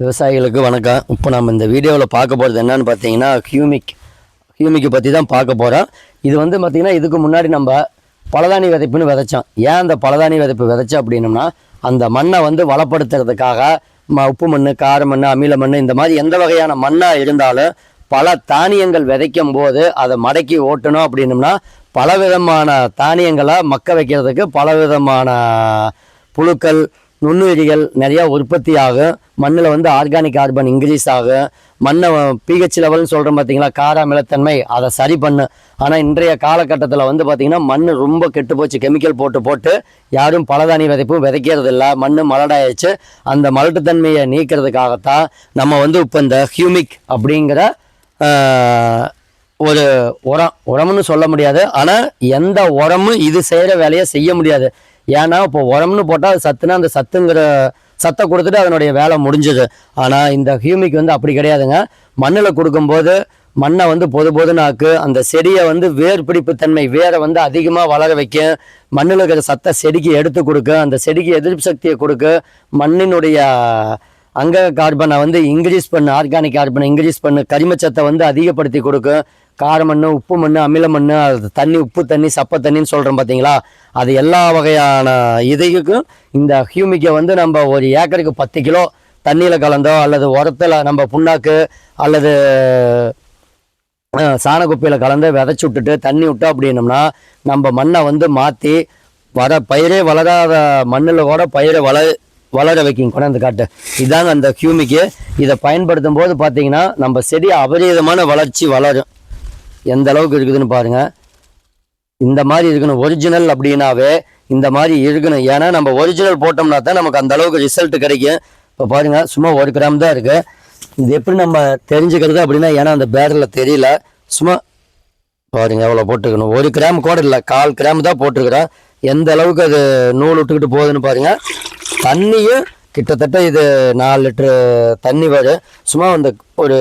விவசாயிகளுக்கு வணக்கம். இப்போ நம்ம இந்த வீடியோவில் பார்க்க போகிறது என்னன்னு பார்த்தீங்கன்னா ஹியூமிக் ஹியூமிக்கை பற்றி தான் பார்க்க போகிறோம் இது வந்து பார்த்திங்கன்னா இதுக்கு முன்னாடி நம்ம பலதானி விதைப்புன்னு விதைச்சோம். ஏன் அந்த பலதானி விதைப்பு விதைச்சோம் அப்படின்னம்னா அந்த மண்ணை வந்து வளப்படுத்துறதுக்காக ம உப்பு மண் கார மண் அமில மண் இந்த மாதிரி எந்த வகையான மண்ணாக இருந்தாலும் பல தானியங்கள் விதைக்கும் போது அதை மடக்கி ஓட்டணும் அப்படின்னம்னா பல விதமான தானியங்களை மக்க வைக்கிறதுக்கு பல விதமான புழுக்கள் நுண்ணுயிரிகள் நிறையா உற்பத்தி ஆகும் மண்ணில் வந்து ஆர்கானிக் கார்பன் இன்க்ரீஸ் ஆகும் மண்ணை பிஹெச் லெவல்னு சொல்கிறோம் பார்த்தீங்களா காரா அமிலத்தன்மை அதை சரி பண்ணு. ஆனால் இன்றைய காலகட்டத்தில் வந்து பார்த்திங்கன்னா மண் ரொம்ப கெட்டு போச்சு கெமிக்கல் போட்டு போட்டு யாரும் பலதானி விதைப்பும் விதைக்கிறது இல்லை மண் மலடாயிடுச்சு. அந்த மலட்டுத்தன்மையை நீக்கிறதுக்காகத்தான் நம்ம வந்து இப்போ இந்த ஹியூமிக் அப்படிங்கிற ஒரு உரம் உரம்னு சொல்ல முடியாது. ஆனால் எந்த உரமும் இது செய்கிற வேலையை செய்ய முடியாது. ஏன்னா இப்போ உரம்னு போட்டால் அது சத்துனா அந்த சத்துங்கிற சத்தை கொடுத்துட்டு அதனுடைய வேலை முடிஞ்சது. ஆனால் இந்த ஹியூமிக் வந்து அப்படி கிடையாதுங்க. மண்ணில் கொடுக்கும்போது மண்ணை வந்து பொது பொதுனாக்கு அந்த செடியை வந்து வேர் பிடிப்பு தன்மை வேரை வந்து அதிகமாக வளர வைக்கும். மண்ணில் இருக்கிற சத்தை செடிக்கு எடுத்து கொடுக்கும் அந்த செடிக்கு எதிர்ப்பு சக்தியை கொடுக்க. மண்ணினுடைய அங்க கார்பனை வந்து இன்க்ரீஸ் பண்ணு ஆர்கானிக் கார்பனை இன்க்ரீஸ் பண்ணு கரிமச்சத்தை வந்து அதிகப்படுத்தி கொடுக்கும் கார மண் உப்பு மண் அமில மண் அது தண்ணி உப்பு தண்ணி சப்ப தண்ணின்னு சொல்கிறோம் பார்த்தீங்களா அது எல்லா வகையான இதைக்கும் இந்த ஹியூமிக்கை வந்து நம்ம ஒரு ஏக்கருக்கு பத்து கிலோ தண்ணியில் கலந்தோ அல்லது உரத்தில் நம்ம புண்ணாக்கு அல்லது சாணக்குப்பையில் கலந்து விதைச்சி விட்டுட்டு தண்ணி விட்டோம் அப்படின்னோம்னா நம்ம மண்ணை வந்து மாற்றி வர பயிரே வளராத மண்ணில் கூட பயிரை வள வளர வைக்கும் கொண்டாந்து காட்டு. இதாங்க அந்த ஹியூமிக்கு. இதை பயன்படுத்தும் போது பார்த்தீங்கன்னா நம்ம செடி அபரீதமான வளர்ச்சி வளரும். எந்த அளவுக்கு இருக்குதுன்னு பாருங்கள் இந்த மாதிரி இருக்கணும் ஒரிஜினல் அப்படின்னாவே இந்த மாதிரி இருக்கணும். ஏன்னா நம்ம ஒரிஜினல் போட்டோம்னா தான் நமக்கு அந்த அளவுக்கு ரிசல்ட் கிடைக்கும். இப்போ பாருங்கள் சும்மா ஒரு கிராம் தான் இருக்குது இது எப்படி நம்ம தெரிஞ்சுக்கிறது அப்படின்னா ஏன்னா அந்த பேரில் தெரியல. சும்மா பாருங்கள் எவ்வளோ போட்டுக்கணும் ஒரு கிராம் கூட இல்லை கால் கிராம் தான் போட்டிருக்கிறோம் எந்த அளவுக்கு அது நூல் விட்டுக்கிட்டு போகுதுன்னு பாருங்கள் தண்ணியும் கிட்டத்தட்ட இது நாலு லிட்டரு தண்ணி வரும். சும்மா அந்த ஒரு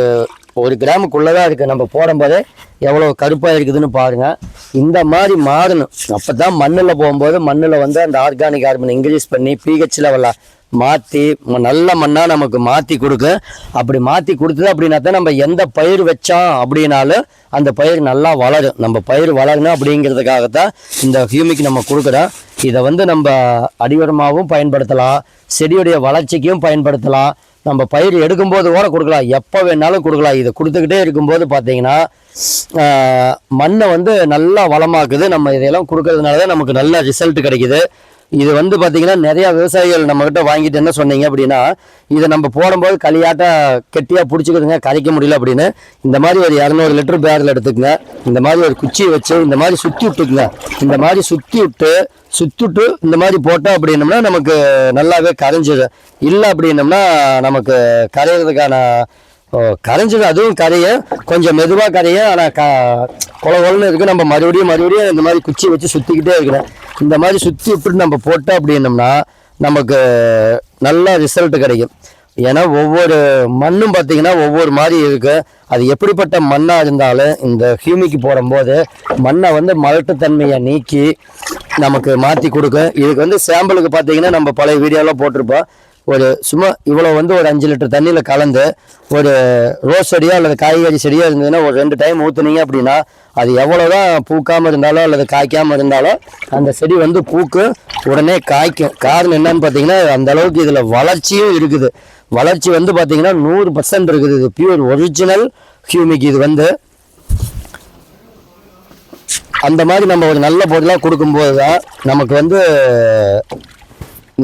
ஒரு கிராமுக்குள்ளே தான் இருக்குது நம்ம போடும்போதே எவ்வளோ கருப்பாக இருக்குதுன்னு பாருங்கள் இந்த மாதிரி மாறணும். அப்போ தான் மண்ணில் போகும்போது மண்ணில் வந்து அந்த ஆர்கானிக் கார்பன் இன்க்ரீஸ் பண்ணி பிஹெச் லெவலில் மாற்றி நல்ல மண்ணாக நமக்கு மாற்றி கொடுக்கும் அப்படி மாற்றி கொடுத்தது அப்படின்னா தான் நம்ம எந்த பயிர் வச்சோம் அப்படின்னாலும் அந்த பயிர் நல்லா வளரும். நம்ம பயிர் வளரணும் அப்படிங்கிறதுக்காகத்தான் இந்த ஹியூமிக் நம்ம கொடுக்குறோம். இதை வந்து நம்ம அடிவரமாகவும் பயன்படுத்தலாம். செடியுடைய வளர்ச்சிக்கும் பயன்படுத்தலாம். நம்ம பயிர் எடுக்கும்போது கூட கொடுக்கலாம். எப்போ வேணாலும் கொடுக்கலாம். இதை கொடுத்துக்கிட்டே இருக்கும்போது பார்த்தீங்கன்னா மண்ணை வந்து நல்லா வளமாக்குது. நம்ம இதையெல்லாம் கொடுக்கறதுனால தான் நமக்கு நல்ல ரிசல்ட் கிடைக்குது. இது வந்து பார்த்தீங்கன்னா நிறையா விவசாயிகள் நம்மக்கிட்ட வாங்கிட்டு என்ன சொன்னீங்க அப்படின்னா இதை நம்ம போடும்போது களியாட்ட கெட்டியாக பிடிச்சிக்கிதுங்க கரைக்க முடியல அப்படின்னு. இந்த மாதிரி ஒரு இரநூறு லிட்டர் பேரில் எடுத்துக்கங்க. இந்த மாதிரி ஒரு குச்சியை வச்சு இந்த மாதிரி சுற்றி விட்டுக்குங்க. இந்த மாதிரி சுற்றி விட்டு சுற்றிட்டு இந்த மாதிரி போட்டோம் அப்படின்னம்னா நமக்கு நல்லாவே கரைஞ்சிடும் இல்லை அப்படின்னம்னா நமக்கு கரையிறதுக்கான ஓ, அதுவும் கரையும் கொஞ்சம் மெதுவாக கரையும் ஆனால் க கொல கொலன்னு இருக்குது நம்ம மறுபடியும் மறுபடியும் இந்த மாதிரி குச்சி வச்சு சுற்றிக்கிட்டே இருக்கிறேன் இந்த மாதிரி சுற்றி எப்படி நம்ம போட்டோம் அப்படின்னம்னா நமக்கு நல்ல ரிசல்ட் கிடைக்கும். ஏன்னா ஒவ்வொரு மண்ணும் பார்த்தீங்கன்னா ஒவ்வொரு மாதிரி இருக்குது அது எப்படிப்பட்ட மண்ணாக இருந்தாலும் இந்த ஹியூமிக்கு போடும்போது மண்ணை வந்து மலட்டுத்தன்மையை நீக்கி நமக்கு மாற்றி கொடுக்கும். இதுக்கு வந்து சாம்பிளுக்கு பார்த்தீங்கன்னா நம்ம பழைய வீடியோலாம் போட்டிருப்போம். ஒரு சும்மா இவ்வளோ வந்து ஒரு அஞ்சு லிட்டர் தண்ணியில் கலந்து ஒரு ரோஸ் செடியோ அல்லது காய்கறி செடியோ இருந்ததுன்னா ஒரு ரெண்டு டைம் ஊற்றுனீங்க அப்படின்னா அது எவ்வளோ தான் பூக்காமல் இருந்தாலோ அல்லது காய்க்காமல் இருந்தாலோ அந்த செடி வந்து பூக்கு உடனே காய்க்கும். காரணம் என்னன்னு பார்த்தீங்கன்னா அந்த அளவுக்கு இதில் வளர்ச்சியும் இருக்குது. வளர்ச்சி வந்து பார்த்தீங்கன்னா நூறு பர்சன்ட் இருக்குது. இது பியூர் ஒரிஜினல் ஹியூமிக் இது வந்து அந்த மாதிரி நம்ம ஒரு நல்ல பொருளாக கொடுக்கும்போது தான் நமக்கு வந்து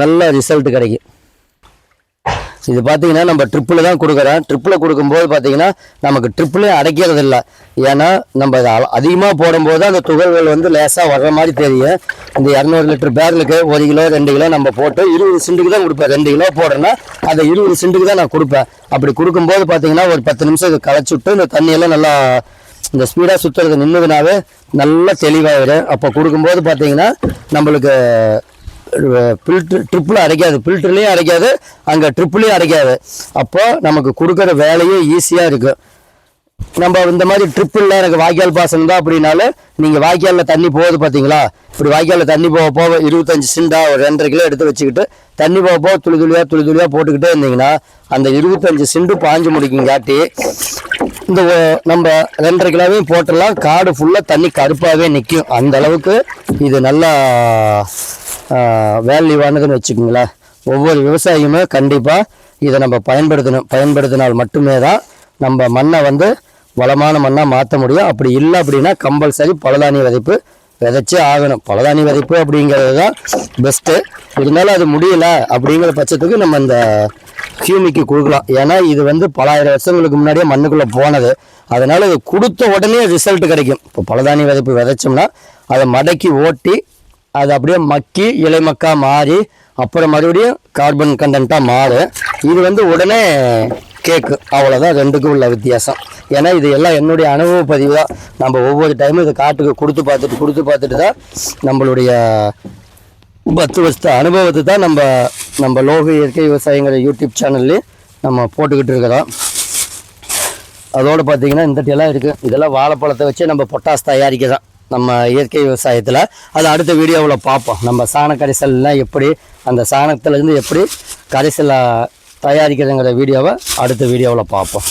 நல்ல ரிசல்ட் கிடைக்கும். இது பார்த்தீங்கன்னா நம்ம ட்ரிப்பில் தான் கொடுக்குறோம். ட்ரிப்பில் கொடுக்கும்போது பார்த்தீங்கன்னா நமக்கு ட்ரிப்பிலே அடைக்கிறது இல்லை ஏன்னா நம்ம அதிகமாக போடும்போது அந்த துகள்கள் வந்து லேசாக வர்ற மாதிரி தெரியும். இந்த இரநூறு லிட்டர் பேரலுக்கு ஒரு கிலோ ரெண்டு கிலோ நம்ம போட்டு இருபது சென்ட்டுக்கு தான் கொடுப்பேன். ரெண்டு கிலோ போடுறேன்னா அதை இருபது சென்ட்டுக்கு தான் நான் கொடுப்பேன். அப்படி கொடுக்கும்போது பார்த்தீங்கன்னா ஒரு பத்து நிமிஷம் இது களைச்சி விட்டு இந்த தண்ணியெல்லாம் நல்லா இந்த ஸ்பீடாக சுற்றுறது நின்றுதுனாவே நல்லா தெளிவாயிடும் அப்போ கொடுக்கும்போது பார்த்தீங்கன்னா நம்மளுக்கு ஃபில்ட்ரு ட்ரிப்பில் அரைக்காது ஃபில்டர்லேயும் அரைக்காது அங்கே ட்ரிப்லேயும் அரைக்காது அப்போ நமக்கு கொடுக்குற வேலையும் ஈஸியாக இருக்கும் நம்ம இந்த மாதிரி ட்ரிப் இல்லை எனக்கு வாய்க்கால் பாசனம் தான் அப்படின்னாலும் நீங்கள் வாய்க்காலில் தண்ணி போகுது பார்த்தீங்களா இப்படி வாய்க்காலில் தண்ணி போக போக இருபத்தஞ்சி சிண்டா ஒரு ரெண்டரை கிலோ எடுத்து வச்சுக்கிட்டு தண்ணி போக போக துளி துளியாக துளி துளியாக போட்டுக்கிட்டே இருந்தீங்கன்னா அந்த இருபத்தஞ்சி சிண்டு பாஞ்சு முடிக்குங்காட்டி இந்த நம்ம ரெண்டரை கிலோவையும் போட்டலாம் காடு ஃபுல்லாக தண்ணி கருப்பாகவே நிற்கும் அந்த அளவுக்கு இது நல்லா வேல்யூவானதுன்னு வச்சுக்கோங்களேன். ஒவ்வொரு விவசாயியுமே கண்டிப்பாக இதை நம்ம பயன்படுத்தணும். பயன்படுத்தினால் மட்டுமே தான் நம்ம மண்ணை வந்து வளமான மண்ணாக மாற்ற முடியும். அப்படி இல்லை அப்படின்னா கம்பல்சரி பலதானிய விதைப்பு விதைச்சே ஆகணும். பலதானி விதைப்பு அப்படிங்கிறது தான் பெஸ்ட்டு இருந்தாலும் அது முடியல அப்படிங்கிற பட்சத்துக்கு நம்ம இந்த ஹியூமிக்கு கொடுக்கலாம். ஏன்னா இது வந்து பலாயிரம் வருஷங்களுக்கு முன்னாடியே மண்ணுக்குள்ளே போனது. அதனால் இது கொடுத்த உடனே ரிசல்ட் கிடைக்கும். இப்போ பலதானி விதைப்பு விதைச்சோம்னா அதை மடக்கி ஓட்டி அது அப்படியே மக்கி இலை மக்கா மாறி அப்புறம் மறுபடியும் கார்பன் கண்டென்ட்டாக மாறும் இது வந்து உடனே கேக்கு. அவ்வளோதான் ரெண்டுக்கும் உள்ள வித்தியாசம். ஏன்னா இது எல்லாம் என்னுடைய அனுபவ பதிவு தான். நம்ம ஒவ்வொரு டைமும் இது காட்டுக்கு கொடுத்து பார்த்துட்டு கொடுத்து பார்த்துட்டு தான் நம்மளுடைய பத்து வருஷத்து அனுபவத்தை தான் நம்ம நம்ம லோக இயற்கை விவசாயிங்கிற யூடியூப் சேனல்லையும் நம்ம போட்டுக்கிட்டு இருக்கிறோம். அதோடு பார்த்தீங்கன்னா இந்த எல்லாம் இருக்குது இதெல்லாம் வாழைப்பழத்தை வச்சு நம்ம பொட்டாஸ் தயாரிக்கிறோம் நம்ம இயற்கை விவசாயத்தில். அது அடுத்த வீடியோவில் பார்ப்போம். நம்ம சாண கரைசல்லாம் எப்படி அந்த சாணத்துலேருந்து எப்படி கரைசலை தயாரிக்கிறதுங்கிற வீடியோவை அடுத்த வீடியோவில் பார்ப்போம்.